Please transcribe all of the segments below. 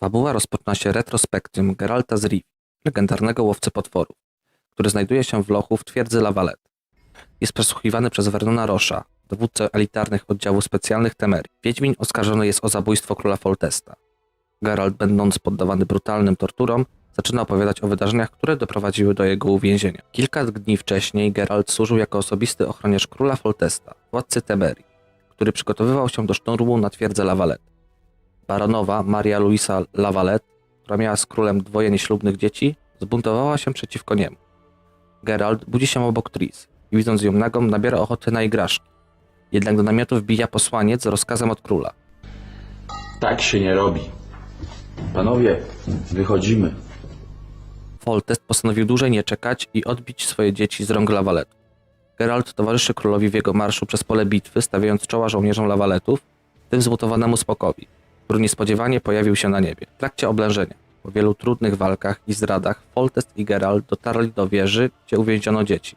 Fabuła rozpoczyna się retrospekcją Geralta z Rivi, legendarnego łowcy potworów, który znajduje się w lochu w twierdzy Lavalette. Jest przesłuchiwany przez Vernona Rosza, dowódcę elitarnych oddziałów specjalnych Temerii. Wiedźmin oskarżony jest o zabójstwo króla Foltesta. Geralt, będąc poddawany brutalnym torturom, zaczyna opowiadać o wydarzeniach, które doprowadziły do jego uwięzienia. Kilka dni wcześniej Geralt służył jako osobisty ochroniarz króla Foltesta, władcy Temerii, który przygotowywał się do szturmu na twierdzę Lavalette. Baronowa Maria Luisa Lavalette, która miała z królem dwoje nieślubnych dzieci, zbuntowała się przeciwko niemu. Geralt budzi się obok Tris i widząc ją nagą nabiera ochoty na igraszki. Jednak do namiotu wbija posłaniec z rozkazem od króla. Tak się nie robi. Panowie, wychodzimy. Foltest postanowił dłużej nie czekać i odbić swoje dzieci z rąk Lawaletów. Geralt towarzyszy królowi w jego marszu przez pole bitwy, stawiając czoła żołnierzom Lawaletów, tym zmutowanemu Spokowi, który niespodziewanie pojawił się na niebie. W trakcie oblężenia, po wielu trudnych walkach i zdradach, Foltest i Geralt dotarli do wieży, gdzie uwięziono dzieci.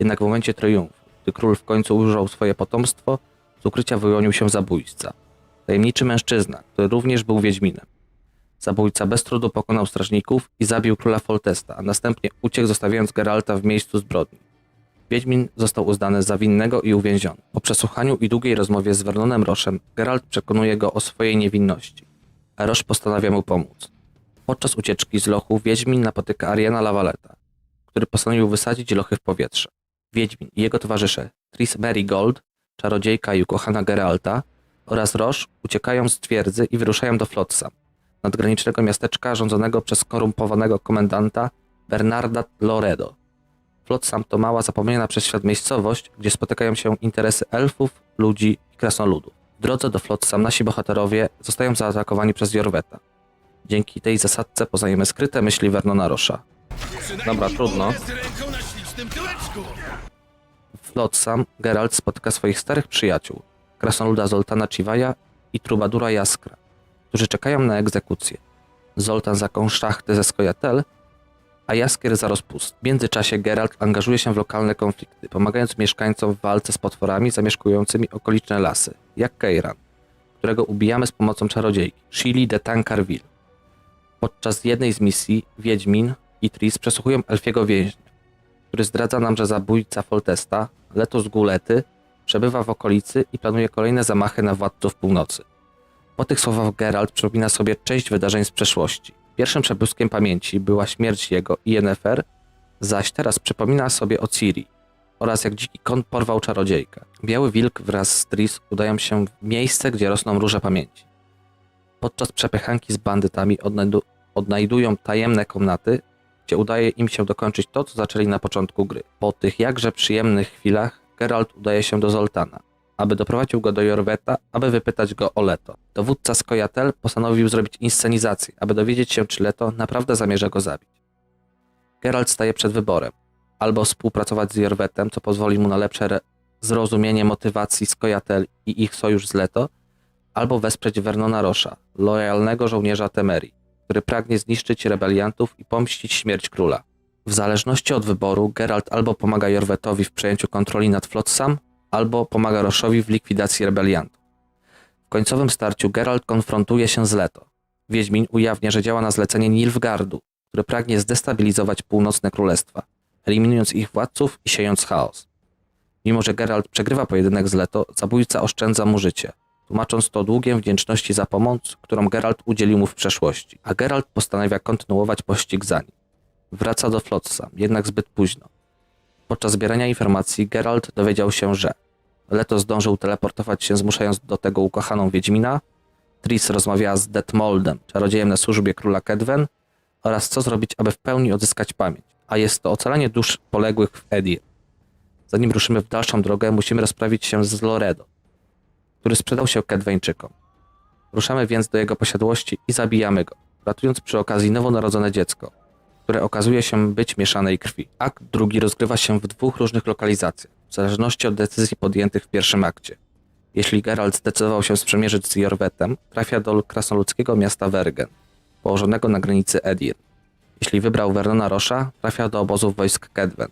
Jednak w momencie triumfu, gdy król w końcu ujrzał swoje potomstwo, z ukrycia wyłonił się zabójca. Tajemniczy mężczyzna, który również był Wiedźminem. Zabójca bez trudu pokonał strażników i zabił króla Foltesta, a następnie uciekł, zostawiając Geralta w miejscu zbrodni. Wiedźmin został uznany za winnego i uwięziony. Po przesłuchaniu i długiej rozmowie z Vernonem Roszem, Geralt przekonuje go o swojej niewinności, Rosz postanawia mu pomóc. Podczas ucieczki z lochu Wiedźmin napotyka Ariana Lavaleta, który postanowił wysadzić lochy w powietrze. Wiedźmin i jego towarzysze Tris Marigold, czarodziejka i ukochana Geralta oraz Rosz uciekają z twierdzy i wyruszają do Flotsam, nadgranicznego miasteczka rządzonego przez skorumpowanego komendanta Bernarda Loredo. Flotsam to mała, zapomniana przez świat miejscowość, gdzie spotykają się interesy elfów, ludzi i krasnoludów. W drodze do Flotsam nasi bohaterowie zostają zaatakowani przez Jorweta. Dzięki tej zasadce poznajemy skryte myśli Vernona Rosza. Dobra, trudno. W Flotsam Geralt spotyka swoich starych przyjaciół, krasnoluda Zoltana Chivaja i trubadura Jaskra, którzy czekają na egzekucję. Zoltan za konszachty ze Skojatel, a Jaskier za rozpust. W międzyczasie Geralt angażuje się w lokalne konflikty, pomagając mieszkańcom w walce z potworami zamieszkującymi okoliczne lasy, jak Keiran, którego ubijamy z pomocą czarodziejki, Shili de Tancarville. Podczas jednej z misji Wiedźmin i Tris przesłuchują elfiego więźnia, który zdradza nam, że zabójca Foltesta, Letos Gulety, przebywa w okolicy i planuje kolejne zamachy na władców północy. Po tych słowach Geralt przypomina sobie część wydarzeń z przeszłości. Pierwszym przebłyskiem pamięci była śmierć jego i Yennefer, zaś teraz przypomina sobie o Ciri oraz jak dziki kon porwał czarodziejkę. Biały Wilk wraz z Tris udają się w miejsce, gdzie rosną róże pamięci. Podczas przepychanki z bandytami odnajdu- odnajdują tajemne komnaty, gdzie udaje im się dokończyć to, co zaczęli na początku gry. Po tych jakże przyjemnych chwilach Geralt udaje się do Zoltana, aby doprowadził go do Jorweta, aby wypytać go o Leto. Dowódca Skojatel postanowił zrobić inscenizację, aby dowiedzieć się, czy Leto naprawdę zamierza go zabić. Geralt staje przed wyborem. Albo współpracować z Jorwetem, co pozwoli mu na lepsze zrozumienie motywacji Skojatel i ich sojusz z Leto, albo wesprzeć Vernona Rosza, lojalnego żołnierza Temerii, który pragnie zniszczyć rebeliantów i pomścić śmierć króla. W zależności od wyboru, Geralt albo pomaga Jorwetowi w przejęciu kontroli nad Flotsam, albo pomaga Roszowi w likwidacji rebeliantów. W końcowym starciu Geralt konfrontuje się z Leto. Wiedźmin ujawnia, że działa na zlecenie Nilfgardu, który pragnie zdestabilizować północne królestwa, eliminując ich władców i siejąc chaos. Mimo, że Geralt przegrywa pojedynek z Leto, zabójca oszczędza mu życie, tłumacząc to długiem wdzięczności za pomoc, którą Geralt udzielił mu w przeszłości. A Geralt postanawia kontynuować pościg za nim. Wraca do Flotsam, jednak zbyt późno. Podczas zbierania informacji Geralt dowiedział się, że Leto zdążył teleportować się, zmuszając do tego ukochaną Wiedźmina, Tris rozmawiała z Detmoldem, czarodziejem na służbie króla Kedwen, oraz co zrobić, aby w pełni odzyskać pamięć, a jest to ocalanie dusz poległych w Edir. Zanim ruszymy w dalszą drogę, musimy rozprawić się z Loredo, który sprzedał się Kedweńczykom. Ruszamy więc do jego posiadłości i zabijamy go, ratując przy okazji nowonarodzone dziecko, które okazuje się być mieszanej krwi. Akt drugi rozgrywa się w dwóch różnych lokalizacjach, w zależności od decyzji podjętych w pierwszym akcie. Jeśli Geralt zdecydował się sprzymierzyć z Jorwetem, trafia do krasnoludzkiego miasta Wergen, położonego na granicy Edir. Jeśli wybrał Vernona Rosza, trafia do obozów wojsk Kedwen,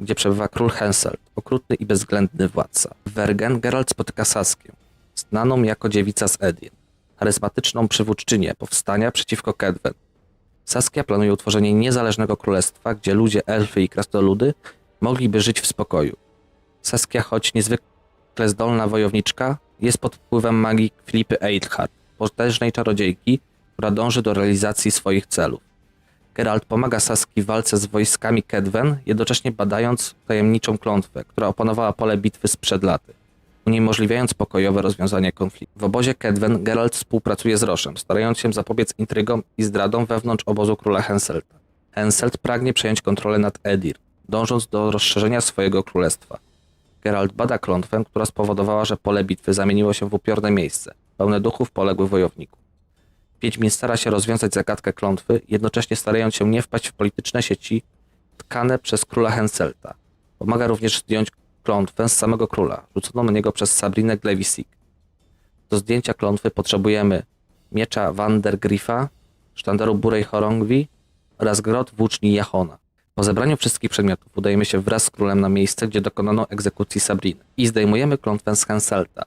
gdzie przebywa król Henselt, okrutny i bezwzględny władca. W Wergen Geralt spotyka Saskię, znaną jako dziewica z Edir. charyzmatyczną przywódczynię powstania przeciwko Kedwen. Saskia planuje utworzenie niezależnego królestwa, gdzie ludzie, elfy i krasnoludy mogliby żyć w spokoju. Saskia, choć niezwykle zdolna wojowniczka, jest pod wpływem magii Filipy Eidhart, potężnej czarodziejki, która dąży do realizacji swoich celów. Geralt pomaga Saski w walce z wojskami Kedwen, jednocześnie badając tajemniczą klątwę, która opanowała pole bitwy sprzed laty, uniemożliwiając pokojowe rozwiązanie konfliktu. W obozie Kedwen Geralt współpracuje z Roszem, starając się zapobiec intrygom i zdradom wewnątrz obozu króla Henselta. Henselt pragnie przejąć kontrolę nad Edir, dążąc do rozszerzenia swojego królestwa. Geralt bada klątwę, która spowodowała, że pole bitwy zamieniło się w upiorne miejsce, pełne duchów poległych wojowników. Wiedźmin stara się rozwiązać zagadkę klątwy, jednocześnie starając się nie wpaść w polityczne sieci tkane przez króla Henselta. Pomaga również zdjąć klątwę z samego króla, rzuconą na niego przez Sabrinę Glewisik. Do zdjęcia klątwy potrzebujemy miecza Vandergriffa, sztandaru Burej Horongwi oraz grot włóczni Jachona. Po zebraniu wszystkich przedmiotów udajemy się wraz z królem na miejsce, gdzie dokonano egzekucji Sabriny i zdejmujemy klątwę z Henselta,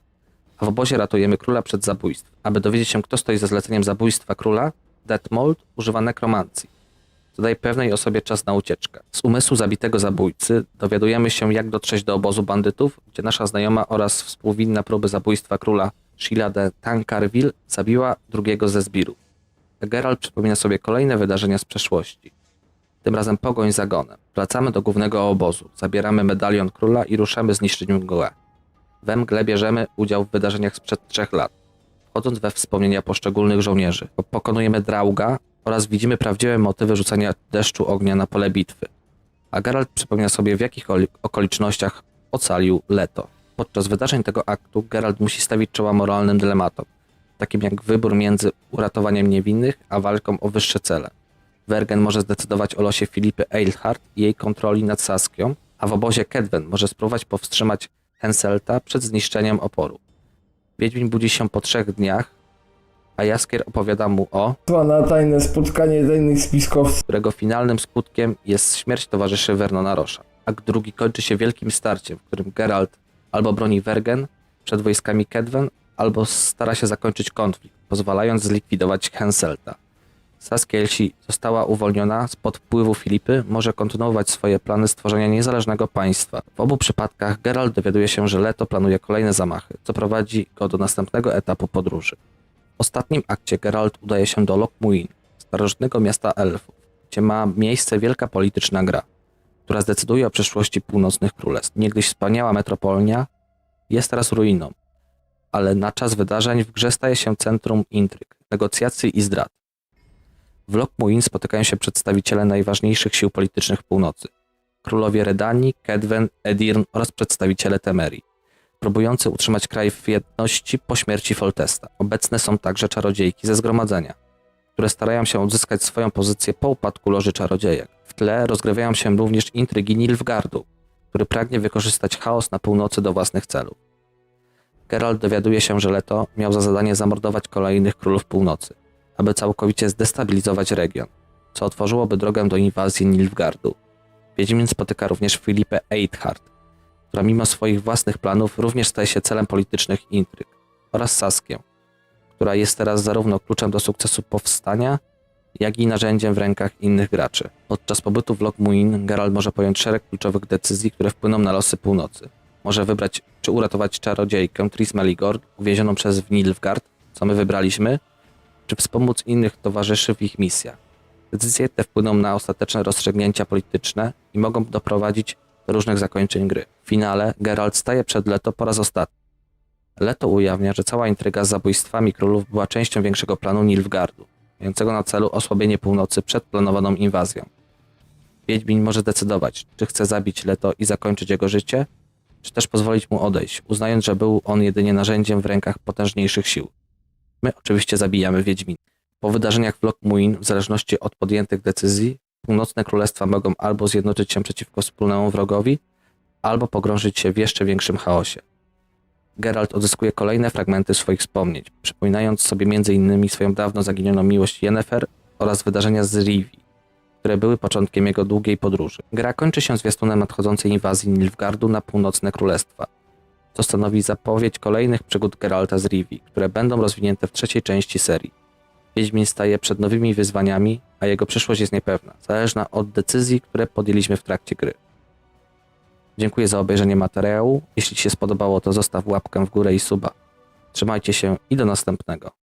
a w obozie ratujemy króla przed zabójstwem. Aby dowiedzieć się, kto stoi za zleceniem zabójstwa króla, Detmold używa nekromancji. To daje pewnej osobie czas na ucieczkę. Z umysłu zabitego zabójcy dowiadujemy się, jak dotrzeć do obozu bandytów, gdzie nasza znajoma oraz współwinna próby zabójstwa króla Sheila de Tancarville zabiła drugiego ze zbirów. Geralt przypomina sobie kolejne wydarzenia z przeszłości. Tym razem pogoń za gonem. Wracamy do głównego obozu, zabieramy medalion króla i ruszamy zniszczyć mgłę. We mgle bierzemy udział w wydarzeniach sprzed trzech lat, wchodząc we wspomnienia poszczególnych żołnierzy. Pokonujemy Drauga oraz widzimy prawdziwe motywy rzucania deszczu ognia na pole bitwy. A Geralt przypomina sobie, w jakich oli- okolicznościach ocalił Leto. Podczas wydarzeń tego aktu Geralt musi stawić czoła moralnym dylematom, takim jak wybór między uratowaniem niewinnych, a walką o wyższe cele. Wergen może zdecydować o losie Filipy Eilhart i jej kontroli nad Saskią, a w obozie Kedwen może spróbować powstrzymać Henselta przed zniszczeniem oporu. Wiedźmin budzi się po trzech dniach, a Jaskier opowiada mu o, na tajne spotkanie tajnych spiskowców. którego finalnym skutkiem jest śmierć towarzyszy Vernona Rosza. Akt drugi kończy się wielkim starciem, w którym Geralt albo broni Wergen przed wojskami Kedwen, albo stara się zakończyć konflikt, pozwalając zlikwidować Henselta. Saskia, jeśli została uwolniona spod wpływu Filipy, może kontynuować swoje plany stworzenia niezależnego państwa. W obu przypadkach Geralt dowiaduje się, że Leto planuje kolejne zamachy, co prowadzi go do następnego etapu podróży. Ostatnim akcie Geralt udaje się do Lochmuin, starożytnego miasta elfów, gdzie ma miejsce wielka polityczna gra, która zdecyduje o przyszłości północnych królestw. Niegdyś wspaniała metropolia jest teraz ruiną, ale na czas wydarzeń w grze staje się centrum intryg, negocjacji i zdrad. W Lochmuin spotykają się przedstawiciele najważniejszych sił politycznych północy. Królowie Redanii, Kedwen, Edirn oraz przedstawiciele Temerii, próbujący utrzymać kraj w jedności po śmierci Foltesta. Obecne są także czarodziejki ze zgromadzenia, które starają się odzyskać swoją pozycję po upadku Loży Czarodziejek. W tle rozgrywają się również intrygi Nilfgardu, który pragnie wykorzystać chaos na północy do własnych celów. Geralt dowiaduje się, że Leto miał za zadanie zamordować kolejnych królów północy, aby całkowicie zdestabilizować region, co otworzyłoby drogę do inwazji Nilfgardu. Wiedźmin spotyka również Filipę Eidhart, która mimo swoich własnych planów również staje się celem politycznych intryg, oraz Saskię, która jest teraz zarówno kluczem do sukcesu powstania, jak i narzędziem w rękach innych graczy. Podczas pobytu w Lochmuin Geralt może podjąć szereg kluczowych decyzji, które wpłyną na losy północy. Może wybrać, czy uratować czarodziejkę Tris Meligord, uwięzioną przez Nilfgaard, co my wybraliśmy, czy wspomóc innych towarzyszy w ich misjach. Decyzje te wpłyną na ostateczne rozstrzygnięcia polityczne i mogą doprowadzić do różnych zakończeń gry. W finale Geralt staje przed Leto po raz ostatni. Leto ujawnia, że cała intryga z zabójstwami królów była częścią większego planu Nilfgardu, mającego na celu osłabienie północy przed planowaną inwazją. Wiedźmin może decydować, czy chce zabić Leto i zakończyć jego życie, czy też pozwolić mu odejść, uznając, że był on jedynie narzędziem w rękach potężniejszych sił. My oczywiście zabijamy Wiedźmin. Po wydarzeniach w Lochmuin, w zależności od podjętych decyzji, północne królestwa mogą albo zjednoczyć się przeciwko wspólnemu wrogowi, albo pogrążyć się w jeszcze większym chaosie. Geralt odzyskuje kolejne fragmenty swoich wspomnień, przypominając sobie m.in. swoją dawno zaginioną miłość Yennefer oraz wydarzenia z Rivii, które były początkiem jego długiej podróży. Gra kończy się zwiastunem nadchodzącej inwazji Nilfgardu na północne królestwa. co stanowi zapowiedź kolejnych przygód Geralta z Rivii, które będą rozwinięte w trzeciej części serii. Wiedźmin staje przed nowymi wyzwaniami, a jego przyszłość jest niepewna, zależna od decyzji, które podjęliśmy w trakcie gry. Dziękuję za obejrzenie materiału. Jeśli Ci się spodobało, to zostaw łapkę w górę i suba. Trzymajcie się i do następnego.